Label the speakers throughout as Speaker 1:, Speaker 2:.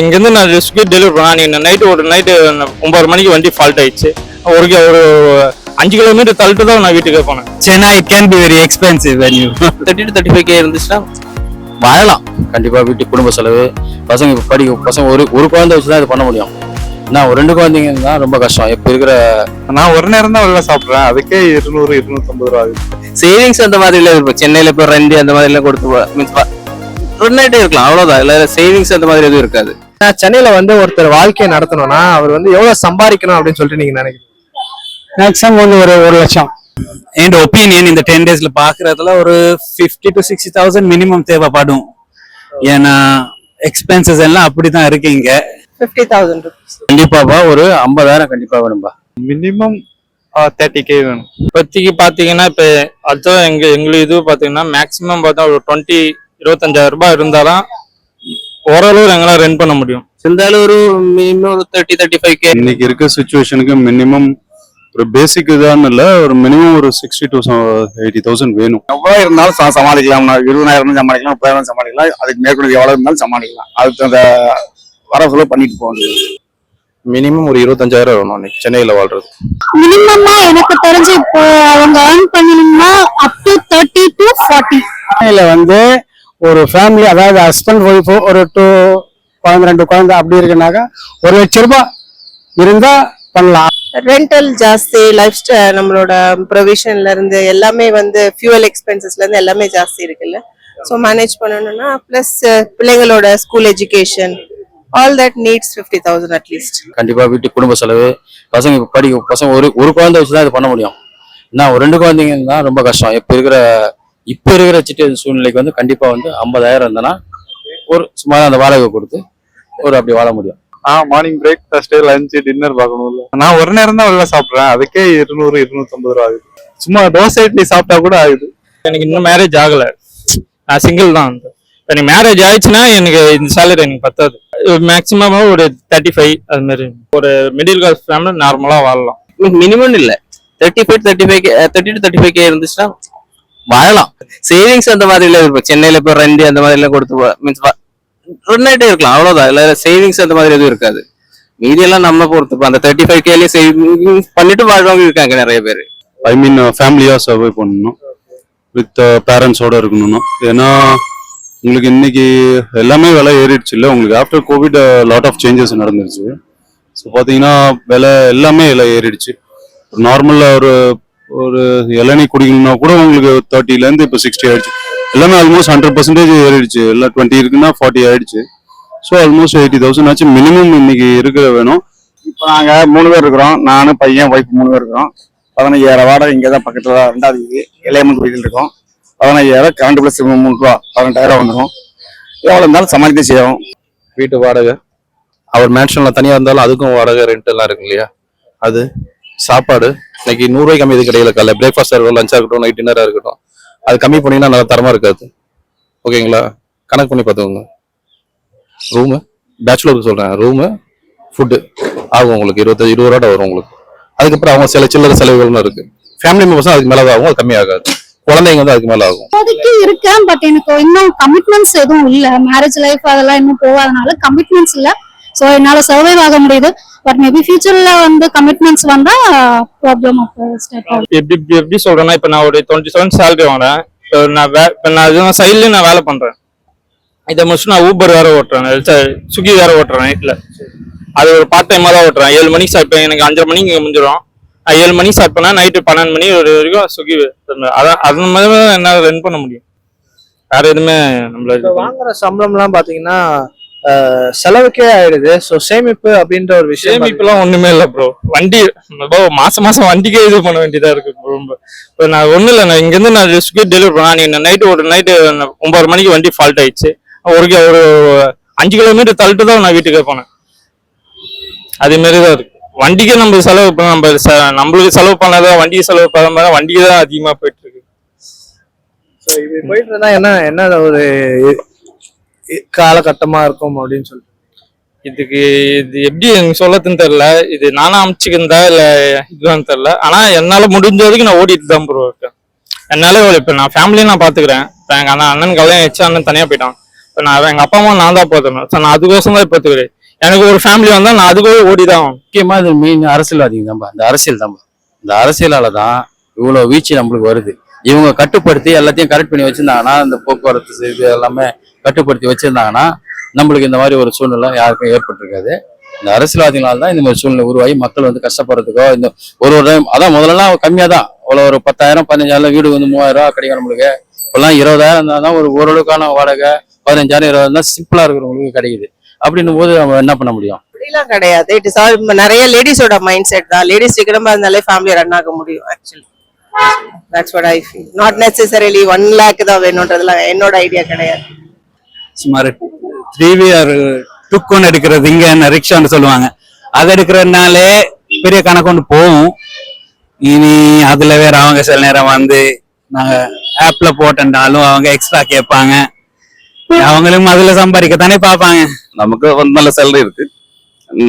Speaker 1: இங்கேருந்து நான் Swiggy delivery பண்ணேன் நீங்கள் நைட்டு ஒரு நைட்டு ஒன்பது மணிக்கு வண்டி ஃபால்ட் ஆயிடுச்சு. ஒரு ஒரு அஞ்சு கிலோமீட்டர் தள்ளிட்டு தான் நான் வீட்டுக்கே போனேன்.
Speaker 2: Chennai it can be very expensive when you
Speaker 3: thirty to thirty five K இருந்துச்சுன்னா வாழலாம். கண்டிப்பா வீட்டு குடும்ப செலவு. பசங்க இப்ப படிக்க பசங்க ஒரு ஒரு குழந்தை வச்சு தான் இது பண்ண முடியும். நான் ஒரு ரெண்டு குழந்தைங்க தான் ரொம்ப கஷ்டம். இப்ப இருக்கிற
Speaker 4: நான் ஒரு நேரம் தான் வெளில சாப்பிடுறேன். அதுக்கே இருநூறு இருநூத்தம்பது ரூபா ஆகுது.
Speaker 3: சேவிங்ஸ் அந்த மாதிரி எல்லாம் இருக்கும் சென்னையில இப்போ ரெண்ட் அந்த மாதிரி எல்லாம் கொடுத்து மீன்ஸ் ரெண்டு நைட்டே இருக்கலாம். அவ்வளவுதான். இல்ல சேவிங்ஸ் அந்த மாதிரி எதுவும் இருக்காது.
Speaker 5: சென்னையில வந்து ஒருத்தர் வாழ்க்கையை நடத்தணும்னா அவர் வந்து எவ்வளவு சம்பாதிக்கணும் அப்படின்னு சொல்லிட்டு நீங்க நினைக்கிறீங்க?
Speaker 2: மேக்ஸிமம் வந்து ஒரு ஒரு லட்சம். என் ஒப்பீனியன் இந்த டென் டேஸ்ல பாக்குறதுல ஒரு fifty to sixty thousand minimum தேவைப்படும். ஏன்னா எக்ஸ்பென்சஸ் எல்லாம் அப்படிதான் இருக்கு இங்க.
Speaker 6: ஃபிஃப்டி தௌசண்ட்
Speaker 3: கண்டிப்பாப்பா ஒரு ஐம்பதாயிரம் கண்டிப்பா வேணும்பா.
Speaker 4: மினிமம் தேர்ட்டி கே வேணும்.
Speaker 1: இப்போதைக்கு பார்த்தீங்கன்னா இப்போ அதுவும் எங்க எங்களுக்கு இது பார்த்தீங்கன்னா மேக்ஸிமம் பார்த்தா ஒரு டுவெண்ட்டி இருபத்தஞ்சாயிரம் ரூபாய் இருந்தாலும் ஓரளவு எங்களால் ரன் பண்ண முடியும்.
Speaker 3: இருந்தாலும் ஒரு மினிமம் ஒரு தேர்ட்டி தேர்ட்டி ஃபைவ் கே
Speaker 4: இன்னைக்கு இருக்க சுச்சுவேஷனுக்கு மினிமம் ஒரு பேசிக் இதான்னு இல்ல ஒரு மினிமம் ஒரு சிக்ஸ்டி டு எயிட்டி தௌசண்ட் வேணும்.
Speaker 7: எவ்வளவு இருந்தாலும் சமாளிக்கலாம் இருபதாயிரம் சமாளிக்கலாம் முப்பதாயிரம் சமாளிக்கலாம். அதுக்கு மேற்கொண்டு எவ்வளவு இருந்தாலும் சமாளிக்கலாம். அதுக்கு அந்த வர சொல்ல பண்ணிட்டு போக வேண்டியது.
Speaker 3: மினிமம் ஒரு இருபத்தஞ்சாயிரம் வேணும் அன்னைக்கு சென்னையில வாழ்றது
Speaker 8: மினிமமா எனக்கு தெரிஞ்சு இப்போ அவங்க ஏர்ன் பண்ணணும்னா up to thirty to forty
Speaker 2: சென்னையில வந்து ஒரு ஃபேமிலி அதாவது ஹஸ்பண்ட் ஒய்ஃப் ஒரு டூ குழந்தை ரெண்டு குழந்தை அப்படி இருக்குனாக்கா ஒரு லட்ச ரூபாய் இருந்தா பண்ணலாம்.
Speaker 6: ரெண்டல் ஜாஸ்தி லைஃப் நம்மளோட ப்ரொவிஷன்ல இருந்து எல்லாமே வந்து ஃபியூவல் எக்ஸ்பென்சஸ்ல இருந்து எல்லாமே ஜாஸ்தி இருக்குல்ல. ஸோ மேனேஜ் பண்ணணும்னா ப்ளஸ் பிள்ளைங்களோட school education all that needs fifty thousand at least
Speaker 3: கண்டிப்பா வீட்டு குடும்ப செலவு பசங்க இப்ப படிக்க பசங்க ஒரு ஒரு குழந்தை வச்சு தான் இது பண்ண முடியும். நான் ஒரு ரெண்டு குழந்தைங்க தான் ரொம்ப கஷ்டம். இப்ப இருக்கிற இப்ப இருக்கிற சிட்டு சூழ்நிலைக்கு வந்து கண்டிப்பா வந்து ஐம்பதாயிரம் இருந்தனா ஒரு சும்மா அந்த வாடகை கொடுத்து ஒரு அப்படி வாழ முடியும்.
Speaker 4: ஆ மார்னிங் பிரேக்ஃபாஸ்ட் லஞ்ச் டின்னர் பார்க்கணும்ல. நான் ஒரு நேரம் தான் வெளில சாப்பிடுறேன். அதுக்கே இருநூறு இருநூத்தம்பது ரூபா ஆகுது. சும்மா தோசை இட்லி சாப்பிட்டா கூட ஆகுது.
Speaker 1: எனக்கு இன்னும் மேரேஜ் ஆகலை. நான் சிங்கிள் தான். இப்போ எனக்கு மேரேஜ் ஆயிடுச்சுன்னா எனக்கு இந்த சேலரி எனக்கு பத்தாது. மேக்ஸிமம் ஒரு தேர்ட்டி ஃபைவ் அது மாதிரி. ஒரு மிடில் கிளாஸ் ஃபேமிலி நார்மலாக வாழலாம்.
Speaker 3: மினிமம் இல்ல. Thirty five thirty five thirty to thirty five K இருந்துச்சுன்னா வாழலாம். சேவிங்ஸ் அந்த மாதிரி எல்லாம் இருக்கும் சென்னையில இப்போ ரெண்ட் அந்த மாதிரி எல்லாம் கொடுத்து மீன்ஸ் ரன் நைட்டே இருக்கலாம் அவ்வளவுதான். இல்ல சேவிங்ஸ் அந்த மாதிரி எதுவும் இருக்காது. மீதி எல்லாம் நம்ம பொறுத்து அந்த தேர்ட்டி ஃபைவ் கேலயும் சேவிங் பண்ணிட்டு வாழ்றவங்க இருக்காங்க நிறைய பேர்.
Speaker 4: ஐ மீன் ஃபேமிலியா சர்வை பண்ணணும். வித் பேரண்ட்ஸோட uh, இருக்கணும். ஏன்னா உங்களுக்கு இன்னைக்கு எல்லாமே விலை ஏறிடுச்சு இல்லை? உங்களுக்கு after COVID lot of changes நடந்துருச்சு. ஸோ பார்த்தீங்கன்னா விலை எல்லாமே விலை ஏறிடுச்சு. நார்மலாக ஒரு ஒரு இளநீ குடிக்கணும்னா கூட உங்களுக்கு தேர்ட்டிலேருந்து இப்போ சிக்ஸ்டி ஆயிடுச்சு. எல்லாமே ஆல்மோஸ்ட் ஹண்ட்ரட் பர்சன்டேஜ் ஏறிடுச்சு. எல்லாம் டுவெண்ட்டி இருக்குன்னா ஃபார்ட்டி ஆயிடுச்சு. ஸோ ஆல்மோஸ்ட் எயிட்டி தௌசண்ட் ஆச்சு. மினிமம் இன்னைக்கு இருக்கிற வேணும்.
Speaker 7: இப்போ நாங்கள் மூணு பேர் இருக்கிறோம். நானும் பையன் ஒய்ஃப் மூணு பேர் இருக்கிறோம். பதினஞ்சாயிரம் வாடகை இங்கே தான் பக்கத்தில் தான் ரெண்டாவது வீடு இளையமன் கோயில் இருக்கோம். பதினஞ்சாயிரம் கரண்ட் பிளஸ் மூணு ரூபா. பதினெட்டாயிரம் வந்துடும் எவ்வளோ இருந்தாலும் சமாளித்தே செய்யும்
Speaker 3: வீட்டு வாடகை. அவர் மேன்ஷனில் தனியாக இருந்தாலும் அதுக்கும் வாடகை ரெண்ட் எல்லாம் இருக்கு இல்லையா? அது? சாப்பாடு. இன்னைக்கு நூறுரூவாய் கம்மி இது கிடையாது காலைல. பிரேக்ஃபாஸ்ட் இருக்கட்டும் லஞ்சாக இருக்கட்டும் நைட் டின்னராக இருக்கட்டும். அது கம்மி பண்ணீங்கன்னா நல்ல தரமாக இருக்காது. ஓகேங்களா? கணக்கு பண்ணி பார்த்துக்கோங்க. ரூமு பேச்சுலருக்கு சொல்கிறேன் ரூமு ஃபுட்டு ஆகும் உங்களுக்கு. இருபத்தஞ்சி இருபது ரூபா வரும் உங்களுக்கு. அதுக்கப்புறம் அவங்க சில சில்லற செலவுகள்னு இருக்கு. ஃபேமிலி மெம்பர்ஸ் அதுக்கு மேலே ஆகும் அது கம்மியாகாது. குழந்தைங்க வந்து அதுக்கு மேல ஆகும்.
Speaker 8: இப்போதைக்கு இருக்கேன் பட் எனக்கு இன்னும் கமிட்மெண்ட்ஸ் எதுவும் இல்ல. மேரேஜ் லைஃப் அதெல்லாம் இன்னும் போகாதனால கமிட்மெண்ட்ஸ் இல்ல. சோ என்னால சர்வைவ் ஆக முடியுது. பட் மேபி ஃபியூச்சர்ல வந்து கமிட்மெண்ட்ஸ் வந்தா ப்ராப்ளம்
Speaker 1: எப்படி எப்படி எப்படி சொல்றேன்னா இப்போ நான் ஒரு டுவெண்ட்டி செவன் சேலரி வாங்குறேன். இப்போ நான் வே இப்போ நான் சைட்லேயும் நான் வேலை பண்றேன். இதை முடிச்சு நான் ஊபர் வேற ஓட்டுறேன் சுகி வேற ஓட்டுறேன் நைட்ல அது ஒரு பார்ட் டைமாக தான் ஓட்டுறேன். ஏழு மணிக்கு பண்ணி எனக்கு அஞ்சரை மணிக்கு இங்கே முடிஞ்சிடும் ஏழு மணிக்கு ஸ்டார்ட் பண்ணா நைட்டு பன்னெண்டு மணி ஒரு வரைக்கும் சுகி அதான் அது மாதிரி தான் என்னால் ரன் பண்ண முடியும். வேற எதுவுமே நம்மள
Speaker 5: வாங்குற சம்பளம்லாம் பாத்தீங்கன்னா அஹ், செலவுக்கே ஆயிடுது. ஸோ சேமிப்பு அப்படின்ற ஒரு விஷயம்
Speaker 1: சேமிப்புலாம் ஒண்ணுமே இல்ல ப்ரோ வண்டி ப்ரோ மாசம் மாசம் வண்டிக்கே இது பண்ண வேண்டியதா இருக்கு ரொம்ப இப்போ நான் ஒண்ணும் இல்ல நான் இங்க இருந்து நான் ஸ்விக்கி டெலிவரி பண்ணேன் நீங்க நைட்டு ஒரு நைட்டு ஒன்பது மணிக்கு வண்டி ஃபால்ட் ஆயிடுச்சு. ஒரு ஒரு அஞ்சு கிலோமீட்டர் தள்ளிட்டு தான் நான் வீட்டுக்கே போனேன். அதே மாதிரி தான் இருக்கு. வண்டிக்கே நம்ம செலவு பண்ண நம்ம நம்மளுக்கு செலவு பண்ணாத வண்டிக்கு செலவு பண்ணாத வண்டிக்கு தான் அதிகமா போயிட்டு இருக்கு.
Speaker 5: போயிட்டு இருந்தா என்ன என்ன ஒரு இ- இ- காலகட்டமா இருக்கும் அப்படின்னு சொல்லிட்டு
Speaker 1: இதுக்கு இது எப்படி எனக்கு சொல்லத்துன்னு தெரியல. இது நானா அமைச்சுக்கிறதா இல்ல இதுதான் தெரியல. ஆனா என்னால முடிஞ்ச வரைக்கும் நான் ஓடிட்டு தான் ப்ரோ இருக்கேன். என்னால இப்ப நான் ஃபேமிலியும் நான் பாத்துக்கிறேன். இப்ப எங்க அண்ணன் அண்ணன் கல்யாணம் வச்சு அண்ணன் தனியா போயிட்டான். இப்போ நான் எங்க அப்பா அம்மா நான் தான் பார்த்துக்கணும். ஸோ நான் அதுக்கோசம் தான் பார்த்துக்கிறேன். எனக்கு ஒரு ஃபேமிலி வந்தா நான் அதுக்கோவே ஓடி தான் ஆகணும்.
Speaker 9: முக்கியமா இது மெயின் அரசியல்வாதிங்க தான்பா. இந்த அரசியல் தான்பா. இந்த அரசியலால தான் இவ்வளவு வீழ்ச்சி நம்மளுக்கு வருது. இவங்க கட்டுப்படுத்தி எல்லாத்தையும் கரெக்ட் பண்ணி வச்சிருந்தாங்கன்னா இந்த போக்குவரத்து இது எல்லாமே கட்டுப்படுத்தி வச்சிருந்தாங்கன்னா நம்மளுக்கு இந்த மாதிரி ஒரு சூழ்நிலை யாருக்கும் ஏற்பட்டிருக்காது. இந்த அரசியல்வாதிகளால் தான் இந்த மாதிரி சூழ்நிலை உருவாகி மக்கள் வந்து கஷ்டப்படுறதுக்கோ இந்த ஒரு ஒரு டைம் அதான் முதல்லலாம் கம்மியாக தான் அவ்வளோ ஒரு பத்தாயிரம் பதினஞ்சாயிரம் வீடு வந்து மூவாயிரம் ரூபா கிடைக்கும் நம்மளுக்கு. இப்போல்லாம் இருபதாயிரம் இருந்தால் தான் ஒரு ஓரளவுக்கான வாடகை பதினஞ்சாயிரம் இருபதாயிரம் தான் சிம்பிளாக இருக்கிறவங்களுக்கு கிடைக்குது. அப்படின்னும் போது நம்ம என்ன பண்ண முடியும்?
Speaker 6: அப்படிலாம் கிடையாது. இட் இஸ் ஆல் நிறைய லேடிஸோட மைண்ட் செட் தான். லேடிஸ் சீக்கிரமா இருந்தாலே ஃபேமிலி ரன் ஆக முடியும் actually that's what I feel not necessarily one lakh தான் வேணுன்றதுலாம் என்னோட ஐடியா கிடையாது.
Speaker 2: சுமார் த்ரீ வீலர் டுக்குன்னு எடுக்கிறது இங்க என்ன ரிக்ஷான்னு சொல்லுவாங்க. அது எடுக்கிறதுனாலே பெரிய கணக்கு ஒன்று போகும். இனி அதுல வேற அவங்க சில நேரம் வந்து நாங்க ஆப்ல போட்டோம்னாலும் அவங்க எக்ஸ்ட்ரா கேட்பாங்க. அவங்களும் அதுல சம்பாதிக்கத்தானே பார்ப்பாங்க.
Speaker 10: நமக்கு வந்து நல்ல சேலரி இருக்கு.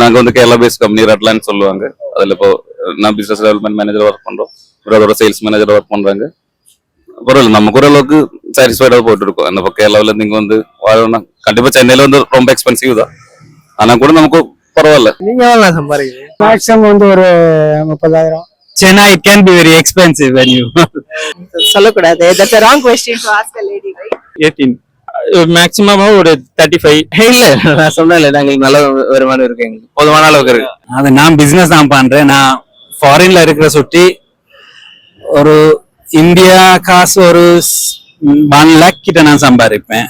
Speaker 10: நாங்க வந்து கேரளா பேஸ்ட் கம்பெனி ரெட்லான்னு சொல்லுவாங்க. அதுல இப்போ நான் பிசினஸ் டெவலப்மெண்ட் மேனேஜர் ஒர்க் பண்றோம். அதோட சேல்ஸ் மேனேஜர் ஒர்க் பண்றாங்க. பரவாயில்ல நமக்கு ஓரளவுக்கு சாட்டிஸ்ஃபைடா போயிட்டு இருக்கோம் அந்த இப்போ கேரளாவில் இங்க வந்து வாழணும்னா கண்டிப்பா சென்னையில வந்து ரொம்ப எக்ஸ்பென்சிவ் தான். ஆனா கூட நமக்கு பரவாயில்ல.
Speaker 3: நீங்க எவ்வளவு சம்பாதிக்கிறீங்க?
Speaker 11: மேக்ஸிமம் வந்து ஒரு முப்பதாயிரம்.
Speaker 2: Chennai it can be very expensive when you
Speaker 6: சொல்லக்கூடாது. That's a wrong question to ask a lady right?
Speaker 2: Eighteen
Speaker 1: maximum ஒரு தேர்ட்டி ஃபைவ்
Speaker 3: இல்ல நான் சொன்னேன்ல எங்களுக்கு நல்ல வருமானம் இருக்கு எங்களுக்கு போதுமான அளவுக்கு இருக்கு.
Speaker 2: அது நான் பிசினஸ் தான் பண்றேன். நான் ஃபாரின்ல இருக்கிற சுட்டி ஒரு இந்தியா காசு ஒரு ஒன் லேக் கிட்ட நான் சம்பாதிப்பேன்.